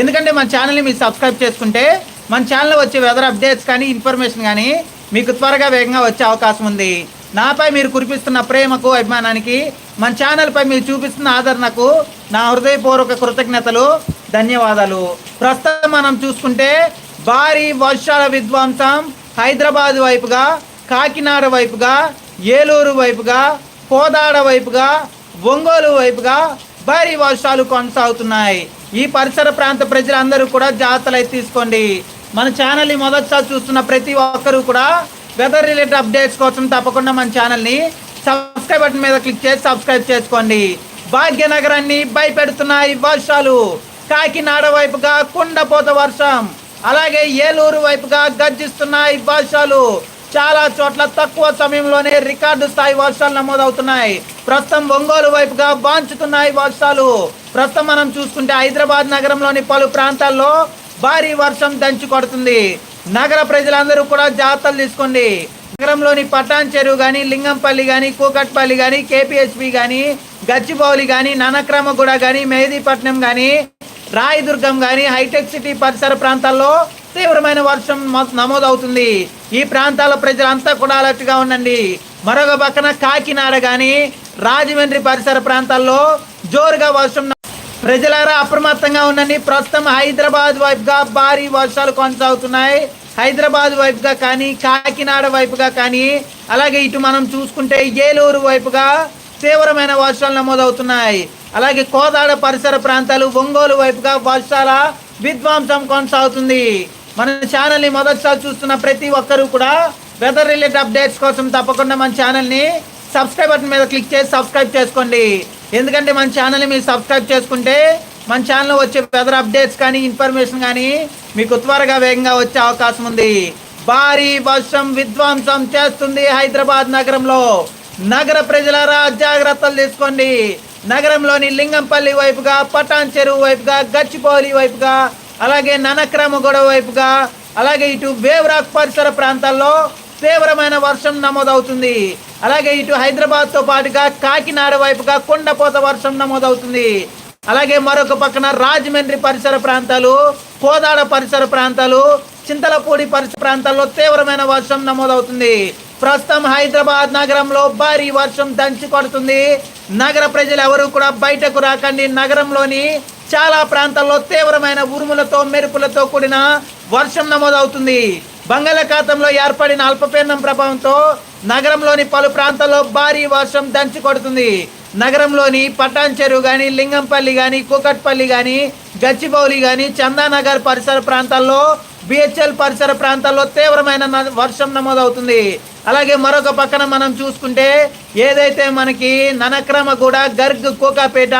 ఎందుకంటే మన ఛానల్ని మీరు సబ్స్క్రైబ్ చేసుకుంటే మన ఛానల్లో వచ్చే వెదర్ అప్డేట్స్ కానీ ఇన్ఫర్మేషన్ కానీ మీకు త్వరగా వేగంగా వచ్చే అవకాశం ఉంది. నాపై మీరు కురిపిస్తున్న ప్రేమకు అభిమానానికి మన ఛానల్పై మీరు చూపిస్తున్న ఆదరణకు నా హృదయపూర్వక కృతజ్ఞతలు ధన్యవాదాలు. ప్రస్తుతం మనం చూసుకుంటే భారీ వర్షాల విధ్వంసం హైదరాబాద్ వైపుగా కాకినాడ వైపుగా ఏలూరు వైపుగా కోదాడ వైపుగా ఒంగోలు వైపుగా భారీ వర్షాలు కొనసాగుతున్నాయి. ఈ పరిసర ప్రాంత ప్రజలందరూ కూడా జాగ్రత్తలు అయితే తీసుకోండి. మన ఛానల్ని మొదటిసారి చూస్తున్న ప్రతి ఒక్కరూ కూడా వెదర్ రిలేటెడ్ అప్డేట్స్ కోసం తప్పకుండా మన ఛానల్ని సబ్స్క్రైబ్ బటన్ మీద క్లిక్ చేసి సబ్స్క్రైబ్ చేసుకోండి. భాగ్యనగరాన్ని భయపెడుతున్నాయి వర్షాలు. కాకినాడ వైపుగా కుండపోత వర్షం. అలాగే ఏలూరు వైపుగా గర్జిస్తున్నాయి వర్షాలు. చాలా చోట్ల తక్కువ సమయంలోనే రికార్డు స్థాయి వర్షాలు నమోదవుతున్నాయి. ప్రస్తుతం ఒంగోలు వైపుగా బాంచుతున్నాయి వర్షాలు. ప్రస్తుతం మనం చూసుకుంటే హైదరాబాద్ నగరంలోని పలు ప్రాంతాల్లో భారీ వర్షం దంచి కొడుతుంది. నగర ప్రజలందరూ కూడా జాగ్రత్తలు తీసుకోండి. నగరంలోని పటాన్ చెరువు కానీ లింగంపల్లి కానీ కూకట్పల్లి కానీ కేపీహెచ్పి కానీ గచ్చిబౌలి కానీ ననక్రమగూడ కానీ మెహదీపట్నం కానీ రాయదుర్గం కానీ హైటెక్ సిటీ పరిసర ప్రాంతాల్లో తీవ్రమైన వర్షం మ- నమోదవుతుంది. ఈ ప్రాంతాల ప్రజలంతా కూడా అలర్ట్గా ఉండండి. మరొక పక్కన కాకినాడ కానీ రాజమండ్రి పరిసర ప్రాంతాల్లో జోరుగా వర్షం ప్రజలారా అప్రమత్తంగా ఉండండి. ప్రస్తుతం హైదరాబాద్ వైపుగా భారీ వర్షాలు కొనసాగుతున్నాయి. హైదరాబాద్ వైపుగా కానీ కాకినాడ వైపుగా కానీ అలాగే ఇటు మనం చూసుకుంటే ఏలూరు వైపుగా తీవ్రమైన వర్షాలు నమోదవుతున్నాయి. అలాగే కోదాడ పరిసర ప్రాంతాలు ఒంగోలు వైపుగా వర్షాల విధ్వంసం కొనసాగుతుంది. మన ఛానల్ని మొదటిసారి చూస్తున్న ప్రతి ఒక్కరూ కూడా వెదర్ రిలేటెడ్ అప్డేట్స్ కోసం తప్పకుండా మన ఛానల్ని సబ్స్క్రైబ్ బటన్ మీద క్లిక్ చేసి సబ్స్క్రైబ్ చేసుకోండి. ఎందుకంటే మన ఛానల్ని మీరు సబ్స్క్రైబ్ చేసుకుంటే మన ఛానల్లో వచ్చే వెదర్ అప్డేట్స్ కానీ ఇన్ఫర్మేషన్ కానీ మీకు త్వరగా వేగంగా వచ్చే అవకాశం ఉంది. భారీ వర్షం విధ్వంసం చేస్తుంది హైదరాబాద్ నగరంలో. నగర ప్రజలారా జాగ్రత్తలు తీసుకోండి. నగరంలోని లింగంపల్లి వైపుగా పటాన్ చెరువు వైపుగా గచ్చిపోలి వైపుగా అలాగే ననక్రమగూడ వైపుగా అలాగే ఇటు వేవ్రాక్ పరిసర ప్రాంతాల్లో తీవ్రమైన వర్షం నమోదవుతుంది. అలాగే ఇటు హైదరాబాద్తో పాటుగా కాకినాడ వైపుగా కొండపోత వర్షం నమోదవుతుంది. అలాగే మరొక పక్కన రాజమండ్రి పరిసర ప్రాంతాలు కోదాడ పరిసర ప్రాంతాలు చింతలపూడి పరిసర ప్రాంతాల్లో తీవ్రమైన వర్షం నమోదవుతుంది. ప్రస్తుతం హైదరాబాద్ నగరంలో భారీ వర్షం దంచి కొడుతుంది నగర ప్రజలు ఎవరు కూడా బయటకు రాకండి. నగరంలోని చాలా ప్రాంతాల్లో తీవ్రమైన ఉరుములతో మెరుపులతో కూడిన వర్షం నమోదవుతుంది. బంగాళాఖాతంలో ఏర్పడిన అల్పపీడనం ప్రభావంతో నగరంలోని పలు ప్రాంతాల్లో భారీ వర్షం దంచి కొడుతుంది. నగరంలోని పటాన్ చెరువు కానీ లింగంపల్లి కానీ కూకట్పల్లి కానీ గచ్చిబౌలి కానీ చందానగర్ పరిసర ప్రాంతాల్లో బిహెచ్ఎల్ పరిసర ప్రాంతాల్లో తీవ్రమైన వర్షం నమోదవుతుంది. అలాగే మరొక పక్కన మనం చూసుకుంటే ఏదైతే మనకి ననక్రమగూడ గర్గ్ కోకాపేట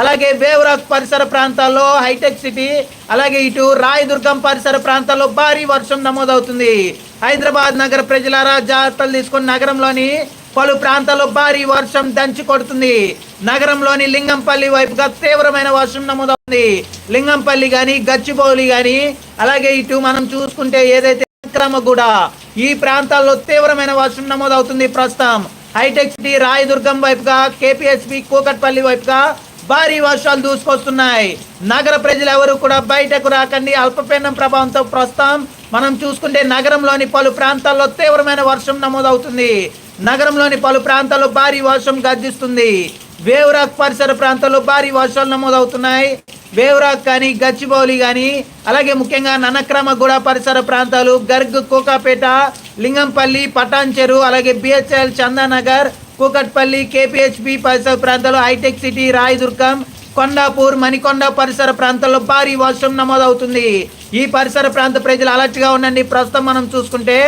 అలాగే బేవరాజ్ పరిసర ప్రాంతాల్లో హైటెక్ సిటీ అలాగే ఇటు రాయదుర్గం పరిసర ప్రాంతాల్లో భారీ వర్షం నమోదవుతుంది. హైదరాబాద్ నగర ప్రజలారా జాగ్రత్తలు తీసుకుని నగరంలోని పలు ప్రాంతాల్లో భారీ వర్షం దంచి కొడుతుంది. నగరంలోని లింగంపల్లి వైపుగా తీవ్రమైన వర్షం నమోదవుతుంది. లింగంపల్లి కానీ గచ్చిబౌలి కానీ అలాగే ఇటు మనం చూసుకుంటే ఏదైతే క్రమగూడ ఈ ప్రాంతాల్లో తీవ్రమైన వర్షం నమోదవుతుంది ప్రస్తుతం. హైటెక్ సిటీ రాయదుర్గం వైపుగా కేపీఎస్బి కూకట్పల్లి వైపుగా భారీ వర్షాలు దూసుకొస్తున్నాయి. నగర ప్రజలు ఎవరు కూడా బయటకు రాకండి. అల్పపీడనం ప్రభావంతో ప్రస్తుతం మనం చూసుకుంటే నగరంలోని పలు ప్రాంతాల్లో తీవ్రమైన వర్షం నమోదవుతుంది. నగరంలోని పలు ప్రాంతాల్లో భారీ వర్షం గర్జిస్తుంది. వేవురాక్ పరిసర ప్రాంతాల్లో భారీ వర్షాలు నమోదవుతున్నాయి. వేవురాక్ కానీ గచ్చిబౌలి కానీ అలాగే ముఖ్యంగా ననక్రమగూడ పరిసర ప్రాంతాలు గర్గ్ కోకాపేట లింగంపల్లి పటాన్ చెరువు అలాగే బిహెచ్ఎల్ చందానగర్ కూకట్పల్లి కేపీహెచ్బి పరిసర ప్రాంతాల్లో హైటెక్ సిటీ రాయదుర్గం కొండాపూర్ మణికొండ పరిసర ప్రాంతాల్లో భారీ వర్షం నమోదవుతుంది. ఈ పరిసర ప్రాంత ప్రజలు అలర్ట్గా ఉండండి. ప్రస్తుతం మనం చూసుకుంటే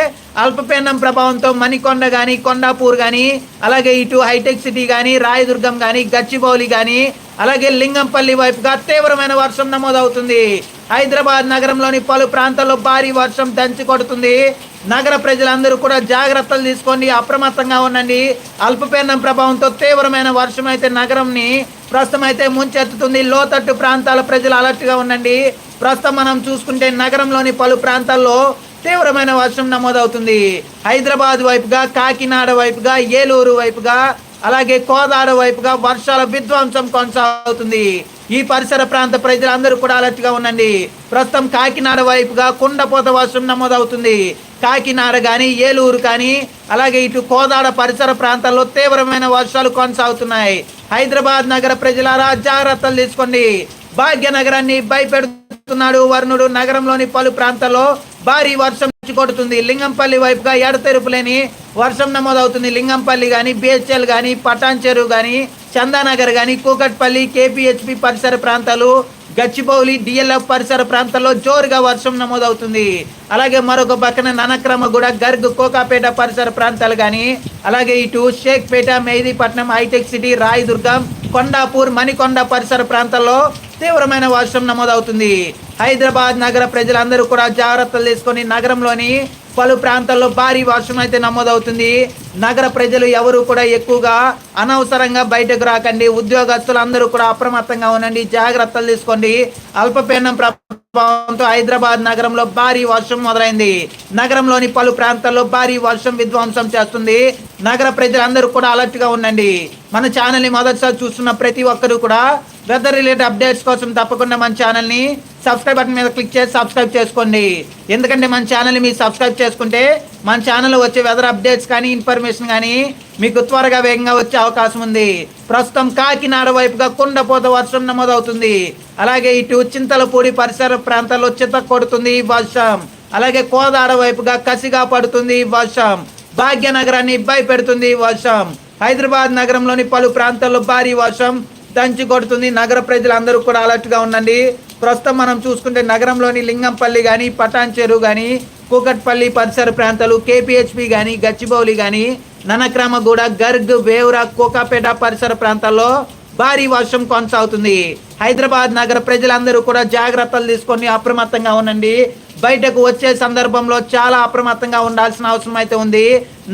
అల్పపీడనం ప్రభావంతో మణికొండ కానీ కొండాపూర్ కానీ అలాగే ఇటు హైటెక్ సిటీ కానీ రాయదుర్గం కానీ గచ్చిబౌలి కానీ అలాగే లింగంపల్లి వైపుగా తీవ్రమైన వర్షం నమోదవుతుంది. హైదరాబాద్ నగరంలోని పలు ప్రాంతాల్లో భారీ వర్షం దంచి కొడుతుంది. నగర ప్రజలందరూ కూడా జాగ్రత్తలు తీసుకోండి అప్రమత్తంగా ఉండండి. అల్పపీడనం ప్రభావంతో తీవ్రమైన వర్షం అయితే నగరంని ప్రస్తుతం అయితే ముంచెత్తుతుంది. లోతట్టు ప్రాంతాల ప్రజలు అలర్ట్గా ఉండండి. ప్రస్తుతం మనం చూసుకుంటే నగరంలోని పలు ప్రాంతాల్లో తీవ్రమైన వర్షం నమోదవుతుంది. హైదరాబాద్ వైపుగా కాకినాడ వైపుగా ఏలూరు వైపుగా అలాగే కోదాడ వైపుగా వర్షాల విధ్వంసం కొనసాగుతుంది. ఈ పరిసర ప్రాంత ప్రజలందరూ కూడా అలర్ట్గా ఉండండి. ప్రస్తుతం కాకినాడ వైపుగా కుండపోత వర్షం నమోదవుతుంది. కాకినాడ కానీ ఏలూరు కానీ అలాగే ఇటు కోదాడ పరిసర ప్రాంతాల్లో తీవ్రమైన వర్షాలు కొనసాగుతున్నాయి. హైదరాబాద్ నగర ప్రజలారా జాగ్రత్తలు తీసుకోండి. భాగ్యనగరాన్ని భయపెడుతున్నాడు వరుణుడు. నగరంలోని పలు ప్రాంతాల్లో భారీ వర్షం కొడుతుంది. లింగంపల్లి వైపుగా ఎడతెరుపులేని వర్షం నమోదవుతుంది. లింగంపల్లి కానీ బిహెచ్ఎల్ కానీ పటాన్ చెరువు కానీ చందానగర్ కానీ కూకట్పల్లి కేపీహెచ్పి పరిసర ప్రాంతాలు గచ్చిబౌలి డిఎల్ఎఫ్ పరిసర ప్రాంతాల్లో జోరుగా వర్షం నమోదవుతుంది. అలాగే మరొక పక్కన ననక్రమగూడ గర్గ్ కోకాపేట పరిసర ప్రాంతాలు కానీ అలాగే ఇటు షేక్పేట మెహదీపట్నం హైటెక్ సిటీ రాయదుర్గం కొండాపూర్ మణికొండ పరిసర ప్రాంతాల్లో తీవ్రమైన వర్షం నమోదవుతుంది. హైదరాబాద్ నగర ప్రజలందరూ కూడా జాగ్రత్తలు తీసుకొని నగరంలోని పలు ప్రాంతాల్లో భారీ వర్షం అయితే నమోదవుతుంది. నగర ప్రజలు ఎవరు కూడా ఎక్కువగా అనవసరంగా బయటకు రాకండి. ఉద్యోగస్తులు అందరూ కూడా అప్రమత్తంగా ఉండండి. జాగ్రత్తలు తీసుకోండి. అల్పపీడనం ప్రభావంతో హైదరాబాద్ నగరంలో భారీ వర్షం మొదలైంది. నగరంలోని పలు ప్రాంతాల్లో భారీ వర్షం విధ్వంసం చేస్తుంది. నగర ప్రజలందరూ కూడా అలర్ట్గా ఉండండి. మన ఛానల్ని మొదటిసారి చూస్తున్న ప్రతి ఒక్కరూ కూడా వెదర్ రిలేటెడ్ అప్డేట్స్ కోసం తప్పకుండా మన ఛానల్ని సబ్స్క్రైబ్ బటన్ మీద క్లిక్ చేసి సబ్స్క్రైబ్ చేసుకోండి. ఎందుకంటే మన ఛానల్ మీరు సబ్స్క్రైబ్ చేసుకుంటే మన ఛానల్లో వచ్చే వెదర్ అప్డేట్స్ కానీ ఇన్ఫర్మేషన్ కానీ మీకు త్వరగా వేగంగా వచ్చే అవకాశం ఉంది. ప్రస్తుతం కాకినాడ వైపుగా కుండపోత వర్షం నమోదవుతుంది. అలాగే ఇటు చింతలపూడి పరిసర ప్రాంతాల్లో చిత్త కొడుతుంది ఈ వర్షం. అలాగే కోదాడ వైపుగా కసిగా పడుతుంది ఈ వర్షం. భాగ్యనగరాన్ని భయపెడుతుంది ఈ వర్షం. హైదరాబాద్ నగరంలోని పలు ప్రాంతాల్లో భారీ వర్షం. దంచి కొడుతుంది. నగర ప్రజలందరూ కూడా అలర్ట్గా ఉండండి. ప్రస్తుతం మనం చూసుకుంటే నగరంలోని లింగంపల్లి కానీ పటాన్ చెరువు కానీ కూకట్పల్లి పరిసర ప్రాంతాలు కేపీహెచ్పి కానీ గచ్చిబౌలి కానీ ననక్రమగూడ గర్గ్ వేవురా కోకాపేట పరిసర ప్రాంతాల్లో భారీ వర్షం కొనసాగుతుంది. హైదరాబాద్ నగర ప్రజలందరూ కూడా జాగ్రత్తలు తీసుకొని అప్రమత్తంగా ఉండండి. బయటకు వచ్చే సందర్భంలో చాలా అప్రమత్తంగా ఉండాల్సిన అవసరం అయితే ఉంది.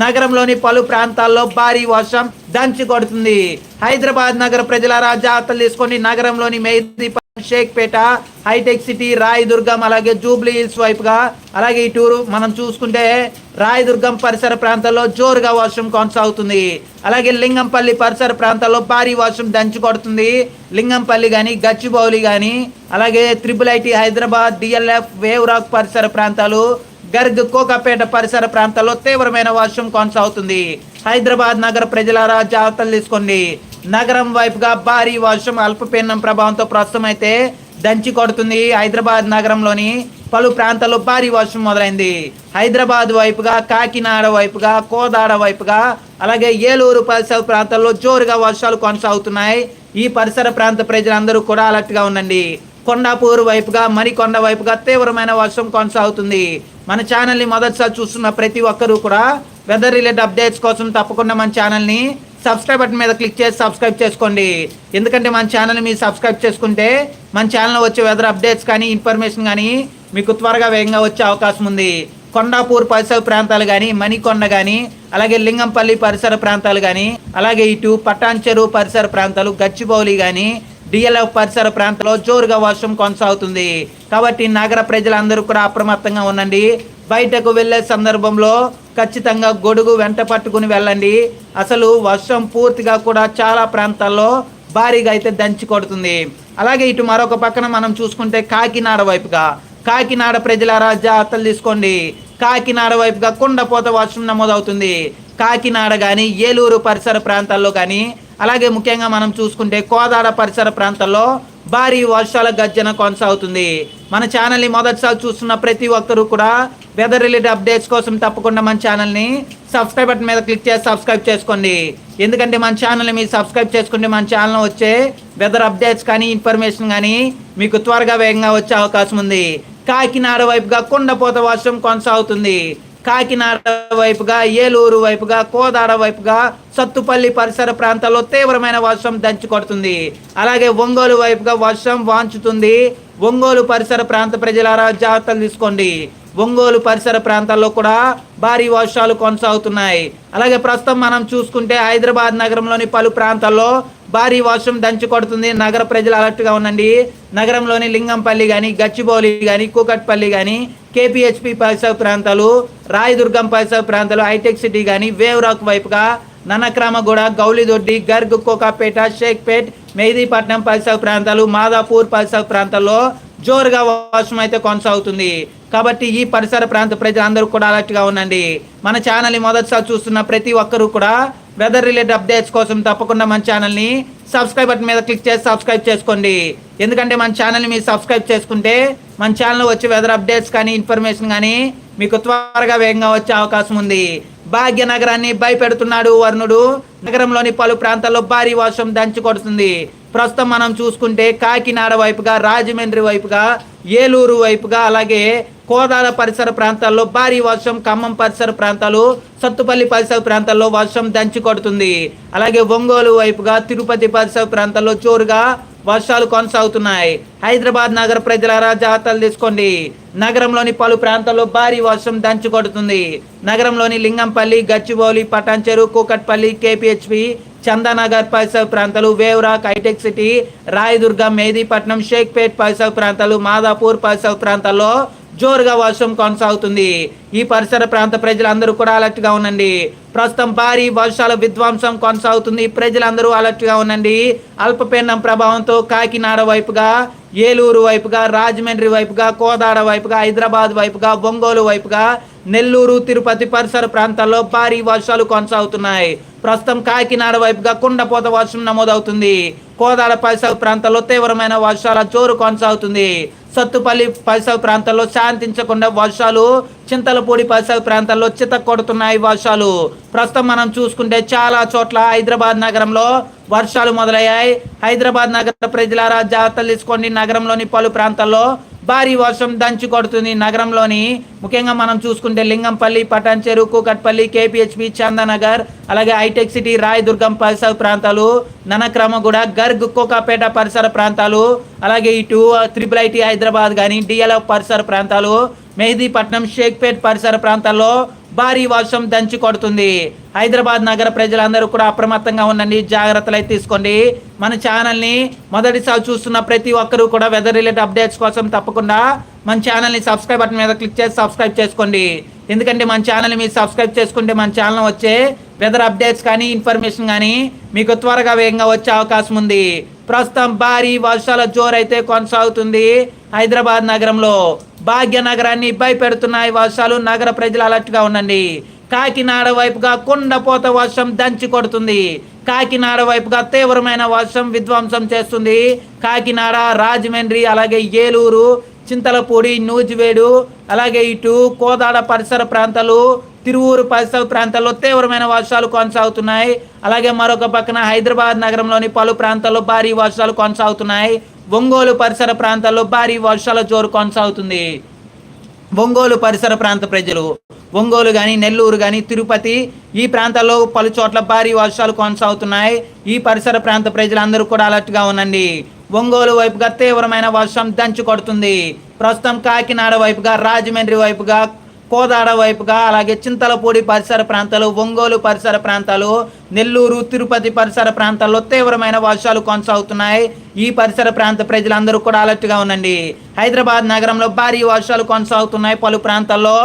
నగరంలోని పలు ప్రాంతాల్లో భారీ వర్షం దంచి కొడుతుంది. హైదరాబాద్ నగర ప్రజల జాగ్రత్తలు తీసుకొని నగరంలోని మెహదీ షేక్పేట హైటెక్ సిటీ రాయదుర్గం అలాగే జూబ్లీ హిల్స్ వైపుగా. అలాగే ఈ టూరు మనం చూసుకుంటే రాయదుర్గం పరిసర ప్రాంతాల్లో జోరుగా వర్షం కొనసాగుతుంది. అలాగే లింగంపల్లి పరిసర ప్రాంతాల్లో భారీ వర్షం దంచి కొడుతుంది. లింగంపల్లి కానీ గచ్చిబౌలి కానీ అలాగే triple IT Hyderabad DLF Waverock పరిసర ప్రాంతాలు గర్గ్ కోకాపేట పరిసర ప్రాంతాల్లో తీవ్రమైన వర్షం కొనసాగుతుంది. హైదరాబాద్ నగర ప్రజలారా జాగ్రత్తలు తీసుకోండి. నగరం వైపుగా భారీ వర్షం అల్పపీడనం ప్రభావంతో ప్రస్తుతం అయితే దంచి కొడుతుంది హైదరాబాద్ నగరంలోని పలు ప్రాంతాల్లో భారీ వర్షం మొదలైంది. హైదరాబాద్ వైపుగా కాకినాడ వైపుగా కోదాడ వైపుగా అలాగే ఏలూరు పరిసర ప్రాంతాల్లో జోరుగా వర్షాలు కొనసాగుతున్నాయి. ఈ పరిసర ప్రాంత ప్రజలందరూ కూడా అలర్ట్గా ఉండండి. కొండాపూర్ వైపుగా మరికొండ వైపుగా తీవ్రమైన వర్షం కొనసాగుతుంది. మన ఛానల్ని మొదటిసారి చూస్తున్న ప్రతి ఒక్కరూ కూడా వెదర్ రిలేటెడ్ అప్డేట్స్ కోసం తప్పకుండా మన ఛానల్ని సబ్స్క్రైబ్ బటన్ మీద క్లిక్ చేసి సబ్స్క్రైబ్ చేసుకోండి. ఎందుకంటే మన ఛానల్ని మీరు సబ్స్క్రైబ్ చేసుకుంటే మన ఛానల్లో వచ్చే వెదర్ అప్డేట్స్ కానీ ఇన్ఫర్మేషన్ కానీ మీకు త్వరగా వేగంగా వచ్చే అవకాశం ఉంది. కొండాపూర్ పరిసర ప్రాంతాలు కానీ మణికొండ కానీ అలాగే లింగంపల్లి పరిసర ప్రాంతాలు కానీ అలాగే ఇటు పటాన్ చెరువు పరిసర ప్రాంతాలు గచ్చిబౌలి కానీ డిఎల్ఎఫ్ పరిసర ప్రాంతంలో జోరుగా వర్షం కొనసాగుతుంది. కాబట్టి నగర ప్రజలందరూ కూడా అప్రమత్తంగా ఉండండి. బయటకు వెళ్ళే సందర్భంలో ఖచ్చితంగా గొడుగు వెంట పట్టుకుని వెళ్ళండి. అసలు వర్షం పూర్తిగా కూడా చాలా ప్రాంతాల్లో భారీగా అయితే దంచి కొడుతుంది. అలాగే ఇటు మరొక పక్కన మనం చూసుకుంటే కాకినాడ వైపుగా. కాకినాడ ప్రజలారా జాగ్రత్తలు తీసుకోండి. కాకినాడ వైపుగా కుండపోత వర్షం నమోదవుతుంది. కాకినాడ కానీ ఏలూరు పరిసర ప్రాంతాల్లో కానీ అలాగే ముఖ్యంగా మనం చూసుకుంటే కోదాడ పరిసర ప్రాంతాల్లో భారీ వర్షాల గర్జన కొనసాగుతుంది. మన ఛానల్ని మొదటిసారి చూస్తున్న ప్రతి ఒక్కరూ కూడా వెదర్ రిలేటెడ్ అప్డేట్స్ కోసం తప్పకుండా మన ఛానల్ని సబ్స్క్రైబ్ బటన్ మీద క్లిక్ చేసి సబ్స్క్రైబ్ చేసుకోండి. ఎందుకంటే మన ఛానల్ని మీరు సబ్స్క్రైబ్ చేసుకుంటే మన ఛానల్ వచ్చే వెదర్ అప్డేట్స్ కానీ ఇన్ఫర్మేషన్ కానీ మీకు త్వరగా వేగంగా వచ్చే అవకాశం ఉంది. కాకినాడ వైపుగా కుండపోత వర్షం కొనసాగుతుంది. కాకినాడ వైపుగా ఏలూరు వైపుగా కోదాడ వైపుగా సత్తుపల్లి పరిసర ప్రాంతాల్లో తీవ్రమైన వర్షం దంచి కొడుతుంది. అలాగే ఒంగోలు వైపుగా వర్షం వాంచుతుంది. ఒంగోలు పరిసర ప్రాంత ప్రజలారా జాగ్రత్తలు తీసుకోండి. ఒంగోలు పరిసర ప్రాంతాల్లో కూడా భారీ వర్షాలు కొనసాగుతున్నాయి. అలాగే ప్రస్తుతం మనం చూసుకుంటే హైదరాబాద్ నగరంలోని పలు ప్రాంతాల్లో భారీ వర్షం దంచి కొడుతుంది. నగర ప్రజలు అలర్ట్గా ఉండండి. నగరంలోని లింగంపల్లి కానీ గచ్చిబౌలి కానీ కూకట్పల్లి కానీ కేపీహెచ్పి పరిసర ప్రాంతాలు రాయదుర్గం పరిసర ప్రాంతాలు హైటెక్ సిటీ కానీ వేవ్ రాక్ వైపుగా ననక్రామగూడ గౌలిదొడ్డి గర్గ్ కోకాపేట షేక్పేట్ మెహదీపట్నం పరిసర ప్రాంతాలు మాదాపూర్ పరిసర ప్రాంతాల్లో జోరుగా వర్షం అయితే కొనసాగుతుంది. కాబట్టి ఈ పరిసర ప్రాంత ప్రజలందరూ కూడా అలర్ట్గా ఉండండి. మన ఛానల్ని మొదటిసారి చూస్తున్న ప్రతి ఒక్కరూ కూడా వెదర్ రిలేటెడ్ అప్డేట్స్ కోసం తప్పకుండా మన ఛానల్ని సబ్స్క్రైబ్ బటన్ మీద క్లిక్ చేసి సబ్స్క్రైబ్ చేసుకోండి. ఎందుకంటే మన ఛానల్ని మీరు సబ్స్క్రైబ్ చేసుకుంటే మన ఛానల్ వచ్చే వెదర్ అప్డేట్స్ కానీ ఇన్ఫర్మేషన్ కానీ మీకు త్వరగా వేగంగా వచ్చే అవకాశం ఉంది. భాగ్యనగరాన్ని భయపెడుతున్నాడు వరుణుడు. నగరంలోని పలు ప్రాంతాల్లో భారీ వర్షం దంచి కొడుతుంది. ప్రస్తుతం మనం చూసుకుంటే కాకినాడ వైపుగా రాజమండ్రి వైపుగా ఏలూరు వైపుగా అలాగే కోదాడ పరిసర ప్రాంతాల్లో భారీ వర్షం ఖమ్మం పరిసర ప్రాంతాలు సత్తుపల్లి పరిసర ప్రాంతాల్లో వర్షం దంచి కొడుతుంది. అలాగే ఒంగోలు వైపుగా తిరుపతి పరిసర ప్రాంతాల్లో జోరుగా వర్షాలు కొనసాగుతున్నాయి. హైదరాబాద్ నగర ప్రజలారా జాగ్రత్తలు తీసుకోండి. నగరంలోని పలు ప్రాంతాల్లో భారీ వర్షం దంచు కొడుతుంది. నగరంలోని లింగంపల్లి గచ్చిబౌలి పటాన్చెరు కూకట్పల్లి కేపీహెచ్పి చందానగర్ పరిసర ప్రాంతాలు వేవ్రాక్ హైటెక్ సిటీ రాయదుర్గం మేదీపట్నం షేక్పేట్ పరిసర ప్రాంతాలు మాదాపూర్ పరిసర ప్రాంతాల్లో జోరుగా వర్షం కొనసాగుతుంది. ఈ పరిసర ప్రాంత ప్రజలందరూ కూడా అలర్ట్గా ఉండండి. ప్రస్తుతం భారీ వర్షాల విధ్వంసం కొనసాగుతుంది. ప్రజలందరూ అలర్ట్గా ఉండండి. అల్పపీడనం ప్రభావంతో కాకినాడ వైపుగా ఏలూరు వైపుగా రాజమండ్రి వైపుగా కోదాడ వైపుగా హైదరాబాద్ వైపుగా ఒంగోలు వైపుగా నెల్లూరు తిరుపతి పరిసర ప్రాంతాల్లో భారీ వర్షాలు కొనసాగుతున్నాయి. ప్రస్తుతం కాకినాడ వైపుగా కుండపోత వర్షం నమోదవుతుంది. కోదాడ పరిసర ప్రాంతాల్లో తీవ్రమైన వర్షాల జోరు కొనసాగుతుంది. సత్తుపల్లి పరిసర ప్రాంతాల్లో శాంతించకుండా వర్షాలు చింతలపూడి పరిసర ప్రాంతాల్లో చిత కొడుతున్నాయి వర్షాలు. ప్రస్తుతం మనం చూసుకుంటే చాలా చోట్ల హైదరాబాద్ నగరంలో వర్షాలు మొదలయ్యాయి. హైదరాబాద్ నగర ప్రజలారా జాగ్రత్తలు తీసుకోండి. నగరంలోని పలు ప్రాంతాల్లో భారీ వర్షం దంచి కొడుతుంది నగరంలోని. ముఖ్యంగా మనం చూసుకుంటే లింగంపల్లి పటాన్చెరు కూకట్పల్లి కేపీహెచ్పి చందనగర్ అలాగే హైటెక్ సిటీ రాయదుర్గం పరిసర ప్రాంతాలు ననక్రమగూడ గర్గ్ కోకాపేట పరిసర ప్రాంతాలు అలాగే ఇటు త్రిపుల్ ఐటీ హైదరాబాద్ కానీ డిఎల్ఎఫ్ పరిసర ప్రాంతాలు మెహదీపట్నం షేక్పేట్ పరిసర ప్రాంతాల్లో భారీ వర్షం దంచి కొడుతుంది. హైదరాబాద్ నగర ప్రజలందరూ కూడా అప్రమత్తంగా ఉండండి జాగ్రత్తలు అయితే తీసుకోండి. మన ఛానల్ని మొదటిసారి చూస్తున్న ప్రతి ఒక్కరూ కూడా వెదర్ రిలేటెడ్ అప్డేట్స్ కోసం తప్పకుండా మన ఛానల్ని సబ్స్క్రైబ్ బటన్ మీద క్లిక్ చేసి సబ్స్క్రైబ్ చేసుకోండి. ఎందుకంటే మన ఛానల్ని మీరు సబ్స్క్రైబ్ చేసుకుంటే మన ఛానల్ వచ్చే వెదర్ అప్డేట్స్ కానీ ఇన్ఫర్మేషన్ కానీ మీకు త్వరగా వేగంగా వచ్చే అవకాశం ఉంది. ప్రస్తుతం భారీ వర్షాల జోరైతే కొనసాగుతుంది. హైదరాబాద్ నగరంలో భాగ్యనగరాన్ని భయపెడుతున్నాయి వర్షాలు. నగర ప్రజలు అలర్ట్గా ఉండండి. కాకినాడ వైపుగా కుండపోత వర్షం దంచి కొడుతుంది. కాకినాడ వైపుగా తీవ్రమైన వర్షం విధ్వంసం చేస్తుంది. కాకినాడ రాజమండ్రి అలాగే ఏలూరు చింతలపూడి నూజివేడు అలాగే ఇటు కోదాడ పరిసర ప్రాంతాలు తిరువూరు పరిసర ప్రాంతాల్లో తీవ్రమైన వర్షాలు కొనసాగుతున్నాయి. అలాగే మరొక పక్కన హైదరాబాద్ నగరంలోని పలు ప్రాంతాల్లో భారీ వర్షాలు కొనసాగుతున్నాయి. ఒంగోలు పరిసర ప్రాంతాల్లో భారీ వర్షాల జోరు కొనసాగుతుంది. ఒంగోలు పరిసర ప్రాంత ప్రజలు ఒంగోలు కానీ నెల్లూరు కానీ తిరుపతి ఈ ప్రాంతాల్లో పలు చోట్ల భారీ వర్షాలు కొనసాగుతున్నాయి. ఈ పరిసర ప్రాంత ప్రజలందరూ కూడా అలర్ట్గా ఉండండి. ఒంగోలు వైపుగా తీవ్రమైన వర్షం దంచి కొడుతుంది ప్రస్తుతం కాకినాడ వైపుగా రాజమండ్రి వైపుగా కోదాడ వైపుగా అలాగే చింతలపూడి పరిసర ప్రాంతాలు ఒంగోలు పరిసర ప్రాంతాలు నెల్లూరు తిరుపతి పరిసర ప్రాంతాల్లో తీవ్రమైన వర్షాలు కొనసాగుతున్నాయి. ఈ పరిసర ప్రాంత ప్రజలందరూ కూడా అలర్ట్గా ఉండండి. హైదరాబాద్ నగరంలో భారీ వర్షాలు కొనసాగుతున్నాయి. పలు ప్రాంతాల్లో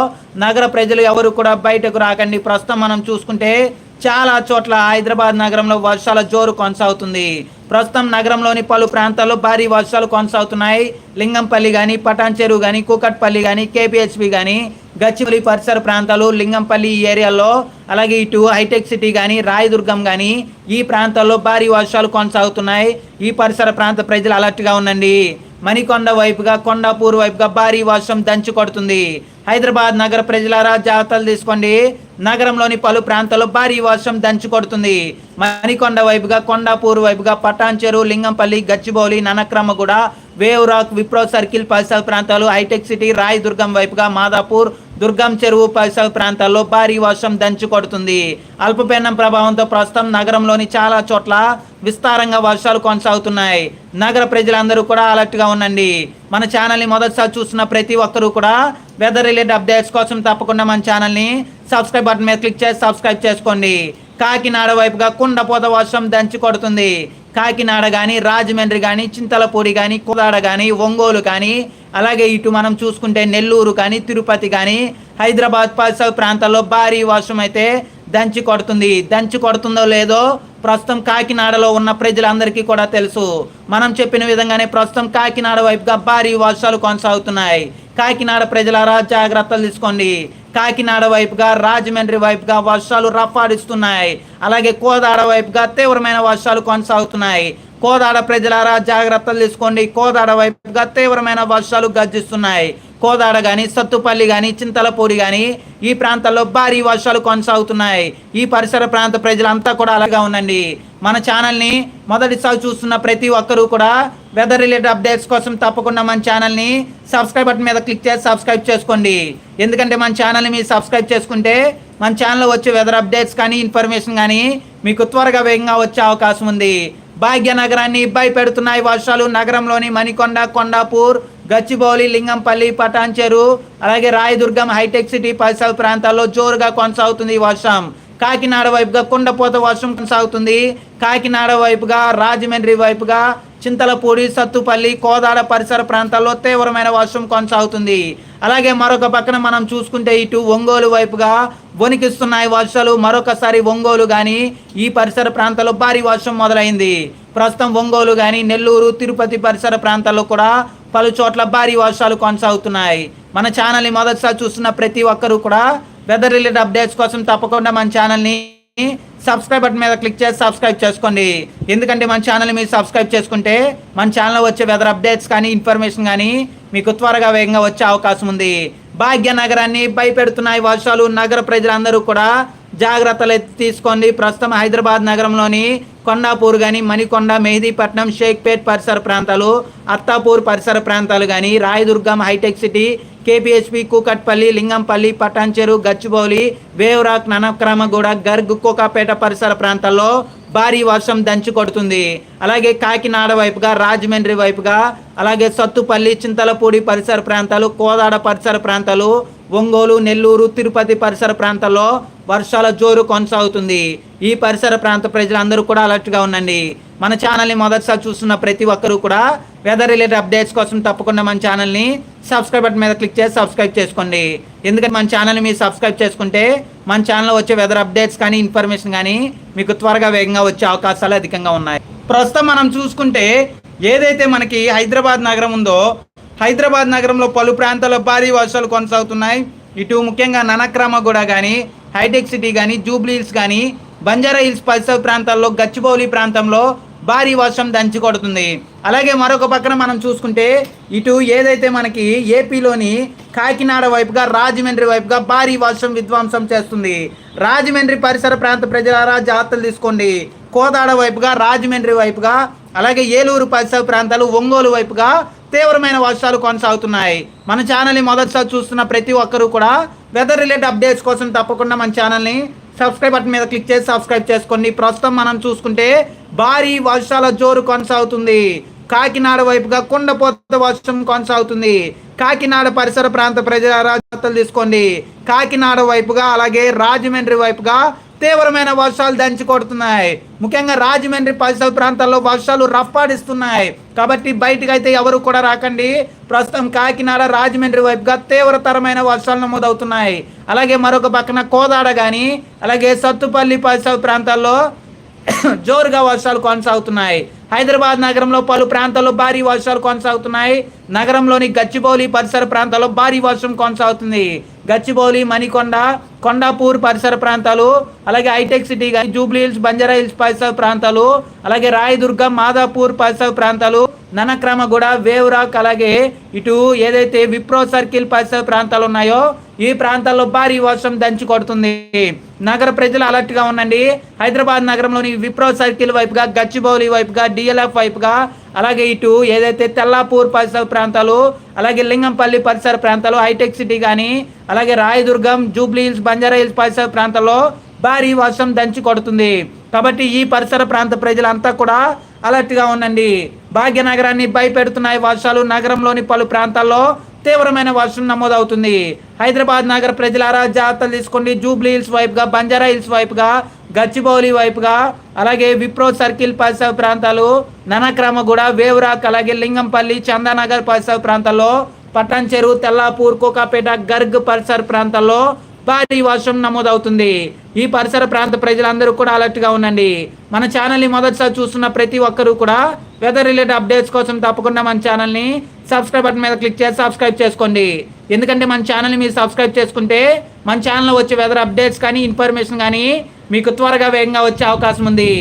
నగర ప్రజలు ఎవరు కూడా బయటకు రాకండి. ప్రస్తుతం మనం చూసుకుంటే చాలా చోట్ల హైదరాబాద్ నగరంలో వర్షాల జోరు కొనసాగుతుంది. ప్రస్తుతం నగరంలోని పలు ప్రాంతాల్లో భారీ వర్షాలు కొనసాగుతున్నాయి. లింగంపల్లి కానీ పటాన్ చెరువు కానీ కూకట్పల్లి కానీ కేపీహెచ్బి కానీ గచ్చిబౌలి పరిసర ప్రాంతాలు లింగంపల్లి ఏరియాలో అలాగే ఇటు హైటెక్ సిటీ కానీ రాయదుర్గం కానీ ఈ ప్రాంతాల్లో భారీ వర్షాలు కొనసాగుతున్నాయి. ఈ పరిసర ప్రాంత ప్రజలు అలర్ట్గా ఉండండి. మణికొండ వైపుగా కొండాపూర్ వైపుగా భారీ వర్షం దంచి కొడుతుంది. హైదరాబాద్ నగర ప్రజలారా జాగ్రత్తలు తీసుకోండి. నగరంలోని పలు ప్రాంతాల్లో భారీ వర్షం దంచి కొడుతుంది. మణికొండ వైపుగా కొండాపూర్ వైపుగా Patancheru Lingampally Gachibowli Nanakramguda Wave Rock Wipro circle పరిసర ప్రాంతాలు హైటెక్ సిటీ రాయదుర్గం వైపుగా మాదాపూర్ దుర్గం చెరువు పరిసర ప్రాంతాల్లో భారీ వర్షం దంచి కొడుతుంది. అల్పపీడనం ప్రభావంతో ప్రస్తుతం నగరంలోని చాలా చోట్ల విస్తారంగా వర్షాలు కొనసాగుతున్నాయి. నగర ప్రజలందరూ కూడా అలర్ట్గా ఉండండి. మన ఛానల్ని మొదటిసారి చూస్తున్న ప్రతి ఒక్కరూ కూడా వెదర్ రిలేటెడ్ అప్డేట్స్ కోసం తప్పకుండా మన ఛానల్ని సబ్స్క్రైబ్ బటన్ మీద క్లిక్ చేసి సబ్స్క్రైబ్ చేసుకోండి. కాకినాడ వైపుగా కుండపోత వర్షం దంచి కొడుతుంది. కాకినాడ కానీ రాజమండ్రి కానీ చింతలపూడి కానీ కోదాడ కానీ ఒంగోలు కానీ అలాగే ఇటు మనం చూసుకుంటే నెల్లూరు కానీ తిరుపతి కానీ హైదరాబాద్ పరిసర ప్రాంతాల్లో భారీ వర్షం అయితే దంచి కొడుతుంది. దంచి కొడుతుందో లేదో ప్రస్తుతం కాకినాడలో ఉన్న ప్రజలందరికీ కూడా తెలుసు. మనం చెప్పిన విధంగానే ప్రస్తుతం కాకినాడ వైపుగా భారీ వర్షాలు కొనసాగుతున్నాయి. కాకినాడ ప్రజలారా జాగ్రత్తలు తీసుకోండి. కాకినాడ వైపుగా రాజమండ్రి వైపుగా వర్షాలు రఫాడిస్తున్నాయి అలాగే కోదాడ వైపుగా తీవ్రమైన వర్షాలు కొనసాగుతున్నాయి. కోదాడ ప్రజలారా జాగ్రత్తలు తీసుకోండి. కోదాడ వైపుగా తీవ్రమైన వర్షాలు గర్జిస్తున్నాయి. కోదాడ కానీ సత్తుపల్లి కానీ చింతలపూడి కానీ ఈ ప్రాంతాల్లో భారీ వర్షాలు కొనసాగుతున్నాయి. ఈ పరిసర ప్రాంత ప్రజలంతా కూడా అలాగా ఉండండి. మన ఛానల్ని మొదటిసారి చూస్తున్న ప్రతి ఒక్కరూ కూడా వెదర్ రిలేటెడ్ అప్డేట్స్ కోసం తప్పకుండా మన ఛానల్ని సబ్స్క్రైబ్ బటన్ మీద క్లిక్ చేసి సబ్స్క్రైబ్ చేసుకోండి. ఎందుకంటే మన ఛానల్ని మీరు సబ్స్క్రైబ్ చేసుకుంటే మన ఛానల్లో వచ్చే వెదర్ అప్డేట్స్ కానీ ఇన్ఫర్మేషన్ కానీ మీకు త్వరగా వేగంగా వచ్చే అవకాశం ఉంది. భాగ్యనగరాన్ని భయపెడుతున్నాయి వర్షాలు. నగరంలోని మణికొండ కొండాపూర్ గచ్చిబౌలి లింగంపల్లి పటాన్చెరు అలాగే రాయదుర్గం హైటెక్ సిటీ పరిసర ప్రాంతాల్లో జోరుగా కొనసాగుతుంది ఈ వర్షం. కాకినాడ వైపుగా కుండపోత వర్షం కొనసాగుతుంది. కాకినాడ వైపుగా రాజమండ్రి వైపుగా చింతలపూడి సత్తుపల్లి కోదాడ పరిసర ప్రాంతాల్లో తీవ్రమైన వర్షం కొనసాగుతుంది. అలాగే మరొక పక్కన మనం చూసుకుంటే ఇటు ఒంగోలు వైపుగా వణికిస్తున్నాయి వర్షాలు. మరొకసారి ఒంగోలు కానీ ఈ పరిసర ప్రాంతాల్లో భారీ వర్షం మొదలైంది. ప్రస్తుతం ఒంగోలు కానీ నెల్లూరు తిరుపతి పరిసర ప్రాంతాల్లో కూడా పలు చోట్ల భారీ వర్షాలు కొనసాగుతున్నాయి. మన ఛానల్ని మొదటిసారి చూస్తున్న ప్రతి ఒక్కరూ కూడా వెదర్ రిలేటెడ్ అప్డేట్స్ కోసం తప్పకుండా మన ఛానల్ని సబ్స్క్రైబ్ బటన్ మీద క్లిక్ చేసి సబ్స్క్రైబ్ చేసుకోండి. ఎందుకంటే మన ఛానల్ మీరు సబ్స్క్రైబ్ చేసుకుంటే మన ఛానల్లో వచ్చే వెదర్ అప్డేట్స్ కానీ ఇన్ఫర్మేషన్ కానీ మీకు త్వరగా వేగంగా వచ్చే అవకాశం ఉంది. భాగ్యనగరాన్ని భయపెడుతున్నాయి వర్షాలు. నగర ప్రజలందరూ కూడా జాగ్రత్తలు తీసుకోండి. ప్రస్తుతం హైదరాబాద్ నగరంలోని కొండాపూర్ కానీ మణికొండ మెహదీపట్నం షేక్పేట్ పరిసర ప్రాంతాలు అత్తాపూర్ పరిసర ప్రాంతాలు కానీ Rayadurgam hitech city KPHB Kukatpally Lingampally Patancheru Gachibowli wave rock Nanakramguda Garg Kokapet పరిసర ప్రాంతాల్లో భారీ వర్షం దంచి కొడుతుంది. అలాగే కాకినాడ వైపుగా రాజమండ్రి వైపుగా అలాగే సత్తుపల్లి చింతలపూడి పరిసర ప్రాంతాలు కోదాడ పరిసర ప్రాంతాలు ఒంగోలు నెల్లూరు తిరుపతి పరిసర ప్రాంతాల్లో వర్షాల జోరు కొనసాగుతుంది. ఈ పరిసర ప్రాంత ప్రజలందరూ కూడా అలర్ట్గా ఉండండి. మన ఛానల్ని మొదటిసారి చూస్తున్న ప్రతి ఒక్కరూ కూడా వెదర్ రిలేటెడ్ అప్డేట్స్ కోసం తప్పకుండా మన ఛానల్ని సబ్స్క్రైబ్ బటన్ మీద క్లిక్ చేసి సబ్స్క్రైబ్ చేసుకోండి. ఎందుకంటే మన ఛానల్ని మీరు సబ్స్క్రైబ్ చేసుకుంటే మన ఛానల్లో వచ్చే వెదర్ అప్డేట్స్ కానీ ఇన్ఫర్మేషన్ కానీ మీకు త్వరగా వేగంగా వచ్చే అవకాశాలు అధికంగా ఉన్నాయి. ప్రస్తుతం మనం చూసుకుంటే ఏదైతే మనకి హైదరాబాద్ నగరం ఉందో హైదరాబాద్ నగరంలో పలు ప్రాంతాల్లో భారీ వర్షాలు కొనసాగుతున్నాయి. ఇటు ముఖ్యంగా ననక్రమగూడ కానీ హైటెక్ సిటీ కానీ జూబ్లీ హిల్స్ కానీ బంజారా హిల్స్ పరిసర ప్రాంతాల్లో గచ్చిబౌలి ప్రాంతంలో భారీ వర్షం దంచి కొడుతుంది. అలాగే మరొక పక్కన మనం చూసుకుంటే ఇటు ఏదైతే మనకి ఏపీలోని కాకినాడ వైపుగా రాజమండ్రి వైపుగా భారీ వర్షం విధ్వంసం చేస్తుంది. రాజమండ్రి పరిసర ప్రాంత ప్రజలారా జాగ్రత్తలు తీసుకోండి. కోదాడ వైపుగా రాజమండ్రి వైపుగా అలాగే ఏలూరు పరిసర ప్రాంతాలు ఒంగోలు వైపుగా తీవ్రమైన వర్షాలు కొనసాగుతున్నాయి. మన ఛానల్ని మొదటిసారి చూస్తున్న ప్రతి ఒక్కరూ కూడా వెదర్ రిలేటెడ్ అప్డేట్స్ కోసం తప్పకుండా మన ఛానల్ని సబ్స్క్రైబ్ బటన్ మీద క్లిక్ చేసి సబ్స్క్రైబ్ చేసుకోండి. ప్రస్తుతం మనం చూసుకుంటే భారీ వర్షాల జోరు కొనసాగుతుంది. కాకినాడ వైపుగా కుండపోత వర్షం కొనసాగుతుంది. కాకినాడ పరిసర ప్రాంత ప్రజల జాగ్రత్తలు తీసుకోండి. కాకినాడ వైపుగా అలాగే రాజమండ్రి వైపుగా తీవ్రమైన వర్షాలు దంచి కొడుతున్నాయి. ముఖ్యంగా రాజమండ్రి పరిసర ప్రాంతాల్లో వర్షాలు రఫ్పాడిస్తున్నాయి కాబట్టి బయటకు అయితే ఎవరు కూడా రాకండి. ప్రస్తుతం కాకినాడ రాజమండ్రి వైపుగా తీవ్రతరమైన వర్షాలు నమోదవుతున్నాయి. అలాగే మరొక పక్కన కోదాడ కానీ అలాగే సత్తుపల్లి పరిసర ప్రాంతాల్లో జోరుగా వర్షాలు కొనసాగుతున్నాయి. హైదరాబాద్ నగరంలో పలు ప్రాంతాల్లో భారీ వర్షాలు కొనసాగుతున్నాయి. నగరంలోని గచ్చిబౌలి పరిసర ప్రాంతాల్లో భారీ వర్షం కొనసాగుతుంది. గచ్చిబౌలి మణికొండ కొండాపూర్ పరిసర ప్రాంతాలు అలాగే హైటెక్ సిటీ కానీ జూబ్లీ హిల్స్ బంజారా హిల్స్ పరిసర ప్రాంతాలు అలాగే రాయదుర్గం మాదాపూర్ పరిసర ప్రాంతాలు ననక్రమగూడ వేవ్రాక్ అలాగే ఇటు ఏదైతే విప్రో సర్కిల్ పరిసర ప్రాంతాలు ఉన్నాయో ఈ ప్రాంతాల్లో భారీ వర్షం దంచి కొడుతుంది. నగర ప్రజలు అలర్ట్గా ఉండండి. హైదరాబాద్ నగరంలోని విప్రో సర్కిల్ వైపుగా గచ్చిబౌలి వైపుగా డిఎల్ఎఫ్ వైపుగా అలాగే ఇటు ఏదైతే తెల్లాపూర్ పరిసర ప్రాంతాలు అలాగే లింగంపల్లి పరిసర ప్రాంతాలు హైటెక్ సిటీ కానీ అలాగే Rayadurgam Jubilee Hills Banjara Hills పరిసర ప్రాంతాల్లో భారీ వర్షం దంచి కొడుతుంది. కాబట్టి ఈ పరిసర ప్రాంత ప్రజలంతా కూడా అలర్ట్గా ఉండండి. భాగ్యనగరాన్ని భయపెడుతున్నాయి వర్షాలు. నగరంలోని పలు ప్రాంతాల్లో తీవ్రమైన వర్షం నమోదవుతుంది. హైదరాబాద్ నగర ప్రజలారా జాగ్రత్తలు తీసుకోండి. జూబ్లీ హిల్స్ వైపుగా బంజారా హిల్స్ వైపుగా గచ్చిబౌలి వైపుగా అలాగే విప్రో సర్కిల్ పరిసర ప్రాంతాలు ననక్రమగూడ వేవురాక్ అలాగే లింగంపల్లి చందానగర్ పరిసర ప్రాంతాల్లో పట్టణ చెరువు తెల్లాపూర్ కోకాపేట గర్గ్ పరిసర ప్రాంతాల్లో భారీ వర్షం నమోదవుతుంది. ఈ పరిసర ప్రాంత ప్రజలందరూ కూడా అలర్ట్గా ఉండండి. మన ఛానల్ని మొదటిసారి చూస్తున్న ప్రతి ఒక్కరూ కూడా వెదర్ రిలేటెడ్ అప్డేట్స్ కోసం తప్పకుండా మన ఛానల్ని సబ్స్క్రైబ్ బటన్ మీద క్లిక్ చేసి సబ్స్క్రైబ్ చేసుకోండి. ఎందుకంటే మన ఛానల్ని మీరు సబ్స్క్రైబ్ చేసుకుంటే మన ఛానల్లో వచ్చే వెదర్ అప్డేట్స్ కానీ ఇన్ఫర్మేషన్ కానీ మీకు త్వరగా వేగంగా వచ్చే అవకాశం ఉంది.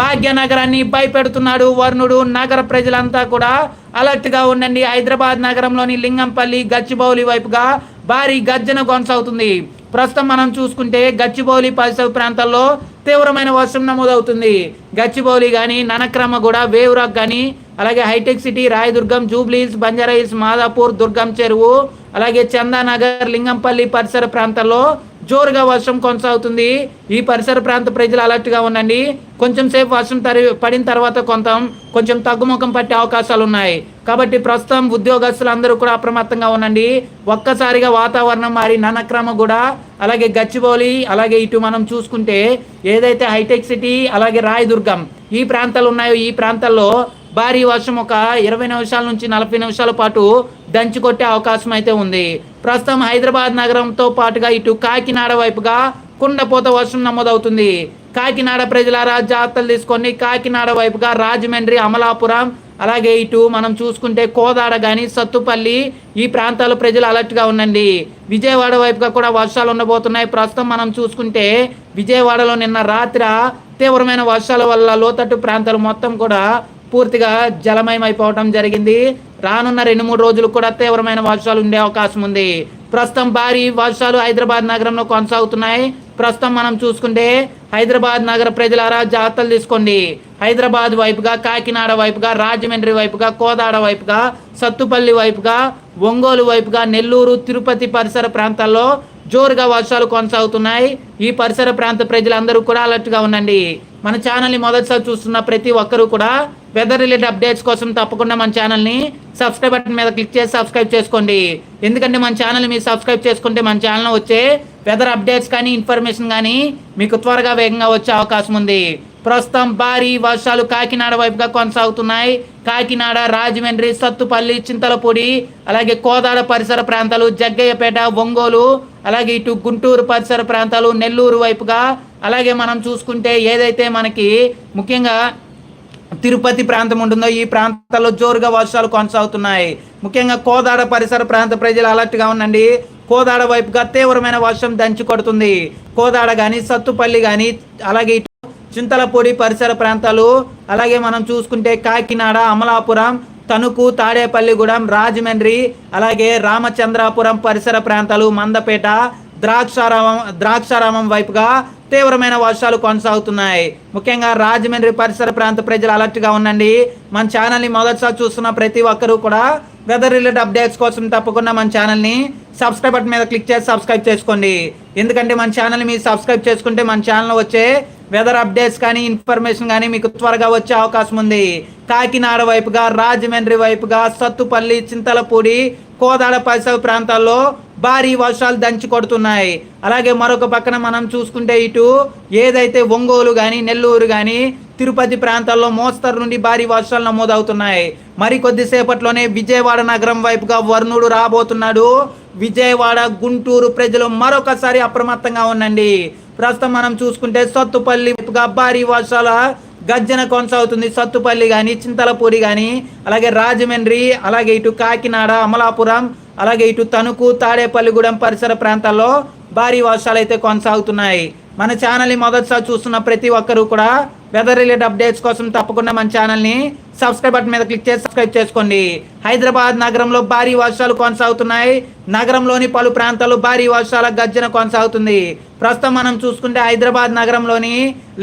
భాగ్యనగరాన్ని భయపెడుతున్నాడు వరుణుడు. నగర ప్రజలంతా కూడా అలర్ట్గా ఉండండి. హైదరాబాద్ నగరంలోని లింగంపల్లి గచ్చిబౌలి వైపుగా భారీ గర్జన కొనసాగుతుంది. ప్రస్తుతం మనం చూసుకుంటే గచ్చిబౌలి పరిసర ప్రాంతాల్లో తీవ్రమైన వర్షం నమోదవుతుంది. గచ్చిబౌలి కానీ ననక్రమగూడ వేవ్రాక్ కానీ అలాగే hitech City Rayadurgam Jubilees Banjara Hills Madhapur Durgam Cheruvu అలాగే చందానగర్ లింగంపల్లి పరిసర ప్రాంతాల్లో జోరుగా వర్షం కొనసాగుతుంది. ఈ పరిసర ప్రాంత ప్రజలు అలర్ట్గా ఉండండి. కొంచెం సేపు వర్షం తరి పడిన తర్వాత కొంత కొంచెం తగ్గుముఖం పట్టే అవకాశాలు ఉన్నాయి. కాబట్టి ప్రస్తుతం ఉద్యోగస్తులు అందరూ కూడా అప్రమత్తంగా ఉండండి. ఒక్కసారిగా వాతావరణం మారి ననక్రమ కూడా అలాగే గచ్చిబౌలి అలాగే ఇటు మనం చూసుకుంటే ఏదైతే హైటెక్ సిటీ అలాగే రాయదుర్గం ఈ ప్రాంతాలు ఉన్నాయో ఈ ప్రాంతాల్లో భారీ వర్షం ఒక ఇరవై నిమిషాల నుంచి నలభై నిమిషాల పాటు దంచి కొట్టే అవకాశం అయితే ఉంది. ప్రస్తుతం హైదరాబాద్ నగరంతో పాటుగా ఇటు కాకినాడ వైపుగా కుండపోత వర్షం నమోదవుతుంది. కాకినాడ ప్రజలారా జాగ్రత్తలు తీసుకొని కాకినాడ వైపుగా రాజమండ్రి అమలాపురం అలాగే ఇటు మనం చూసుకుంటే కోదాడ కానీ సత్తుపల్లి ఈ ప్రాంతాల ప్రజలు అలర్ట్గా ఉండండి. విజయవాడ వైపుగా కూడా వర్షాలు ఉండబోతున్నాయి. ప్రస్తుతం మనం చూసుకుంటే విజయవాడలో నిన్న రాత్రి తీవ్రమైన వర్షాల వల్ల లోతట్టు ప్రాంతాలు మొత్తం కూడా పూర్తిగా జలమయం అయిపోవటం జరిగింది. రానున్న రెండు మూడు రోజులు కూడా తీవ్రమైన వర్షాలు ఉండే అవకాశం ఉంది. ప్రస్తుతం భారీ వర్షాలు హైదరాబాద్ నగరంలో కొనసాగుతున్నాయి. ప్రస్తుతం మనం చూసుకుంటే హైదరాబాద్ నగర ప్రజలారా జాగ్రత్తలు తీసుకోండి. హైదరాబాద్ వైపుగా కాకినాడ వైపుగా రాజమండ్రి వైపుగా కోదాడ వైపుగా సత్తుపల్లి వైపుగా ఒంగోలు వైపుగా నెల్లూరు తిరుపతి పరిసర ప్రాంతాల్లో జోరుగా వర్షాలు కొనసాగుతున్నాయి. ఈ పరిసర ప్రాంత ప్రజలందరూ కూడా అలర్ట్గా ఉండండి. మన ఛానల్ని మొదటిసారి చూస్తున్న ప్రతి ఒక్కరూ కూడా వెదర్ రిలేటెడ్ అప్డేట్స్ కోసం తప్పకుండా మన ఛానల్ని సబ్స్క్రైబ్ బటన్ మీద క్లిక్ చేసి సబ్స్క్రైబ్ చేసుకోండి. ఎందుకంటే మన ఛానల్ మీరు సబ్స్క్రైబ్ చేసుకుంటే మన ఛానల్ వచ్చే వెదర్ అప్డేట్స్ కానీ ఇన్ఫర్మేషన్ కానీ మీకు త్వరగా వేగంగా వచ్చే అవకాశం ఉంది. ప్రస్తుతం భారీ వర్షాలు కాకినాడ వైపుగా కొనసాగుతున్నాయి. కాకినాడ రాజమండ్రి సత్తుపల్లి చింతలపూడి అలాగే కోదాడ పరిసర ప్రాంతాలు జగ్గయ్యపేట ఒంగోలు అలాగే ఇటు గుంటూరు పరిసర ప్రాంతాలు నెల్లూరు వైపుగా. అలాగే మనం చూసుకుంటే ఏదైతే మనకి ముఖ్యంగా తిరుపతి ప్రాంతం ఉంటుందో ఈ ప్రాంతాల్లో జోరుగా వర్షాలు కొనసాగుతున్నాయి. ముఖ్యంగా కోదాడ పరిసర ప్రాంత ప్రజలు అలర్ట్గా ఉండండి. కోదాడ వైపుగా తీవ్రమైన వర్షం దంచి కొడుతుంది. కోదాడ కానీ సత్తుపల్లి కానీ అలాగే ఇటు చింతలపూడి పరిసర ప్రాంతాలు అలాగే మనం చూసుకుంటే కాకినాడ అమలాపురం తణుకు తాడేపల్లిగూడెం రాజమండ్రి అలాగే రామచంద్రాపురం పరిసర ప్రాంతాలు మందపేట ద్రాక్షారామం ద్రాక్షారామం వైపుగా తీవ్రమైన వర్షాలు కొనసాగుతున్నాయి. ముఖ్యంగా రాజమండ్రి పరిసర ప్రాంత ప్రజలు అలర్ట్గా ఉండండి. మన ఛానల్ని మొదటిసారి చూస్తున్న ప్రతి ఒక్కరూ కూడా వెదర్ రిలేటెడ్ అప్డేట్స్ కోసం తప్పకుండా మన ఛానల్ని సబ్స్క్రైబ్ బటన్ మీద క్లిక్ చేసి సబ్స్క్రైబ్ చేసుకోండి. ఎందుకంటే మన ఛానల్ని మీరు సబ్స్క్రైబ్ చేసుకుంటే మన ఛానల్ వచ్చే వెదర్ అప్డేట్స్ కానీ ఇన్ఫర్మేషన్ కానీ మీకు త్వరగా వచ్చే అవకాశం ఉంది. కాకినాడ వైపుగా రాజమండ్రి వైపుగా సత్తుపల్లి చింతలపూడి కోదాడ పరిసర ప్రాంతాల్లో భారీ వర్షాలు దంచి కొడుతున్నాయి. అలాగే మరొక పక్కన మనం చూసుకుంటే ఇటు ఏదైతే ఒంగోలు కానీ నెల్లూరు కానీ తిరుపతి ప్రాంతాల్లో మోస్తరు నుండి భారీ వర్షాలు నమోదవుతున్నాయి. మరి కొద్దిసేపట్లోనే విజయవాడ నగరం వైపుగా వరుణుడు రాబోతున్నాడు. విజయవాడ గుంటూరు ప్రజలు మరొకసారి అప్రమత్తంగా ఉండండి. ప్రస్తుతం మనం చూసుకుంటే సత్తుపల్లి వైపుగా భారీ వర్షాల గజ్జన కొనసాగుతుంది. సత్తుపల్లి కానీ చింతలపూడి కానీ అలాగే రాజమండ్రి అలాగే ఇటు కాకినాడ అమలాపురం అలాగే ఇటు తణుకు తాడేపల్లిగూడెం పరిసర ప్రాంతాల్లో భారీ వర్షాలు అయితే కొనసాగుతున్నాయి. మన ఛానల్ని మొదటిసారి చూస్తున్న ప్రతి ఒక్కరూ కూడా వెదర్ రిలేటెడ్ అప్డేట్స్ కోసం తప్పకుండా మన ఛానల్ని సబ్స్క్రైబ్ బటన్ మీద క్లిక్ చేసి సబ్స్క్రైబ్ చేసుకోండి. హైదరాబాద్ నగరంలో భారీ వర్షాలు కొనసాగుతున్నాయి. నగరంలోని పలు ప్రాంతాలు భారీ వర్షాల గర్జన కొనసాగుతుంది. ప్రస్తుతం మనం చూసుకుంటే హైదరాబాద్ నగరంలోని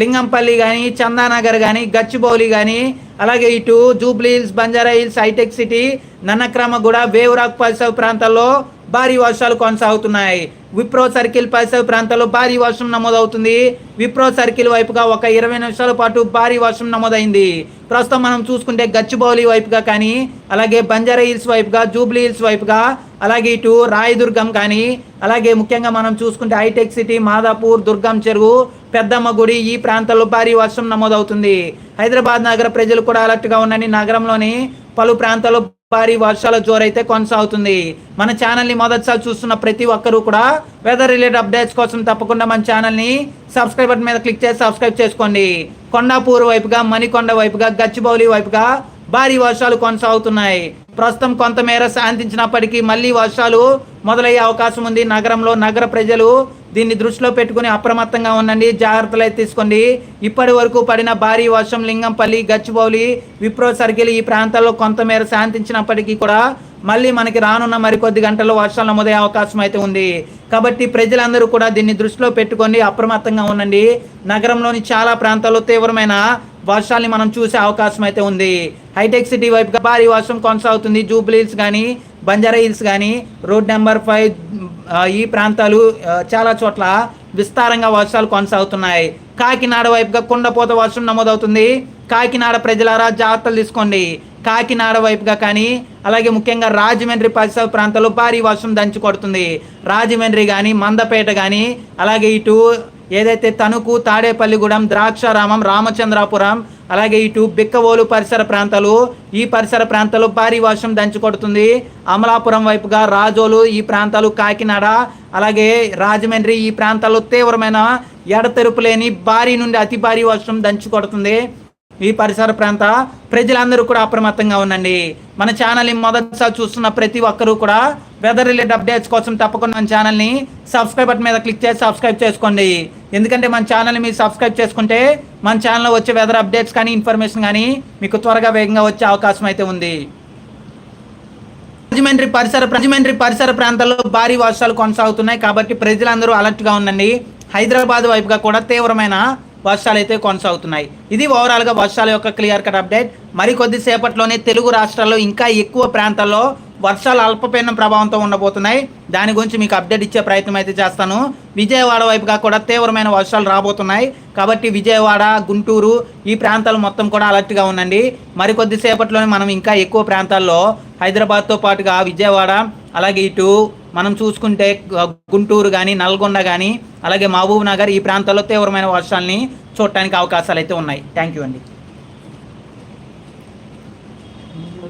లింగంపల్లి కానీ చందానగర్ కానీ గచ్చిబౌలి కానీ అలాగే ఇటు Jubilee Hills Banjara Hills Hitec City Nanakramguda Waverock పరిసర ప్రాంతాల్లో భారీ వర్షాలు కొనసాగుతున్నాయి. విప్రో సర్కిల్ పరిసర ప్రాంతాల్లో భారీ వర్షం నమోదవుతుంది. విప్రో సర్కిల్ వైపుగా ఒక ఇరవై నిమిషాల పాటు భారీ వర్షం నమోదైంది. ప్రస్తుతం మనం చూసుకుంటే గచ్చిబౌలి వైపుగా కానీ అలాగే బంజారా హిల్స్ వైపుగా జూబ్లీ హిల్స్ వైపుగా అలాగే ఇటు రాయదుర్గం కానీ అలాగే ముఖ్యంగా మనం చూసుకుంటే హైటెక్ సిటీ మాదాపూర్ దుర్గం చెరువు పెద్దమ్మ గుడి ఈ ప్రాంతాల్లో భారీ వర్షం నమోదవుతుంది. హైదరాబాద్ నగర ప్రజలు కూడా అలర్ట్గా ఉన్నాయని నగరంలోని పలు ప్రాంతాల్లో భారీ వర్షాల జోరైతే కొనసాగుతుంది. మన ఛానల్ని మొదటిసారి చూస్తున్న ప్రతి ఒక్కరూ కూడా వెదర్ రిలేటెడ్ అప్డేట్స్ కోసం తప్పకుండా మన ఛానల్ని సబ్స్క్రైబ్ బటన్ మీద క్లిక్ చేసి సబ్స్క్రైబ్ చేసుకోండి. కొండాపూర్ వైపుగా మణికొండ వైపుగా గచ్చిబౌలి వైపుగా భారీ వర్షాలు కొనసాగుతున్నాయి. ప్రస్తుతం కొంతమేర శాంతించినప్పటికీ మళ్ళీ వర్షాలు మొదలయ్యే అవకాశం ఉంది. నగరంలో నగర ప్రజలు దీన్ని దృష్టిలో పెట్టుకుని అప్రమత్తంగా ఉండండి. జాగ్రత్తలు అయితే తీసుకోండి. ఇప్పటి వరకు పడిన భారీ వర్షం లింగంపల్లి గచ్చిబౌలి విప్రో సర్కిల్ ఈ ప్రాంతాల్లో కొంతమేర శాంతించినప్పటికీ కూడా మళ్ళీ మనకి రానున్న మరికొద్ది గంటల్లో వర్షాలు నమోదయ్యే అవకాశం అయితే ఉంది. కాబట్టి ప్రజలందరూ కూడా దీన్ని దృష్టిలో పెట్టుకొని అప్రమత్తంగా ఉండండి. నగరంలోని చాలా ప్రాంతాల్లో తీవ్రమైన వర్షాల్ని మనం చూసే అవకాశం అయితే ఉంది. హైటెక్ సిటీ వైపుగా భారీ వర్షం కొనసాగుతుంది. జూబ్లీ హిల్స్ కానీ బంజారా హిల్స్ కానీ రోడ్ నెంబర్ ఫైవ్ ఈ ప్రాంతాలు చాలా చోట్ల విస్తారంగా వర్షాలు కొనసాగుతున్నాయి. కాకినాడ వైపుగా కుండపోత వర్షం నమోదవుతుంది. కాకినాడ ప్రజలారా జాగ్రత్తలు తీసుకోండి. కాకినాడ వైపుగా కానీ అలాగే ముఖ్యంగా రాజమండ్రి పరిసర ప్రాంతాల్లో భారీ వర్షం దంచి కొడుతుంది. రాజమండ్రి కానీ మందపేట కానీ అలాగే ఇటు ఏదైతే తణుకు తాడేపల్లిగూడెం ద్రాక్షారామం రామచంద్రాపురం అలాగే ఇటు బిక్కవోలు పరిసర ప్రాంతాలు ఈ పరిసర ప్రాంతాలు భారీ వర్షం దంచి కొడుతుంది అమలాపురం వైపుగా రాజోలు ఈ ప్రాంతాలు కాకినాడ అలాగే రాజమండ్రి ఈ ప్రాంతాల్లో తీవ్రమైన ఎడతెరుపు లేని భారీ నుండి అతి భారీ వర్షం దంచి కొడుతుంది ఈ పరిసర ప్రాంత ప్రజలందరూ కూడా అప్రమత్తంగా ఉండండి. మన ఛానల్ని మొదటిసారి చూస్తున్న ప్రతి ఒక్కరూ కూడా వెదర్ రిలేటెడ్ అప్డేట్స్ కోసం తప్పకుండా మన ఛానల్ని సబ్స్క్రైబ్ బటన్ మీద క్లిక్ చేసి సబ్స్క్రైబ్ చేసుకోండి. ఎందుకంటే మన ఛానల్ని మీరు సబ్స్క్రైబ్ చేసుకుంటే మన ఛానల్లో వచ్చే వెదర్ అప్డేట్స్ కానీ ఇన్ఫర్మేషన్ కానీ మీకు త్వరగా వేగంగా వచ్చే అవకాశం అయితే ఉంది. రాజమండ్రి పరిసర రాజమండ్రి పరిసర ప్రాంతాల్లో భారీ వర్షాలు కొనసాగుతున్నాయి. కాబట్టి ప్రజలందరూ అలర్ట్గా ఉండండి. హైదరాబాద్ వైపుగా కూడా తీవ్రమైన వర్షాలు అయితే కొనసాగుతున్నాయి. ఇది ఓవరాల్గా వర్షాల యొక్క క్లియర్ కట్ అప్డేట్ మరికొద్దిసేపట్లోనే తెలుగు రాష్ట్రాల్లో ఇంకా ఎక్కువ ప్రాంతాల్లో వర్షాలు అల్పపీడనం ప్రభావంతో ఉండబోతున్నాయి. దాని గురించి మీకు అప్డేట్ ఇచ్చే ప్రయత్నం అయితే చేస్తాను. విజయవాడ వైపుగా కూడా తీవ్రమైన వర్షాలు రాబోతున్నాయి. కాబట్టి విజయవాడ గుంటూరు ఈ ప్రాంతాలు మొత్తం కూడా అలర్ట్గా ఉండండి. మరికొద్దిసేపట్లోనే మనం ఇంకా ఎక్కువ ప్రాంతాల్లో హైదరాబాద్తో పాటుగా విజయవాడ అలాగే ఇటు మనం చూసుకుంటే గుంటూరు కానీ నల్గొండ కానీ అలాగే మహబూబ్ నగర్ ఈ ప్రాంతాల్లో తీవ్రమైన వర్షాలని చూడటానికి అవకాశాలు అయితే ఉన్నాయి. థ్యాంక్ యూ అండి.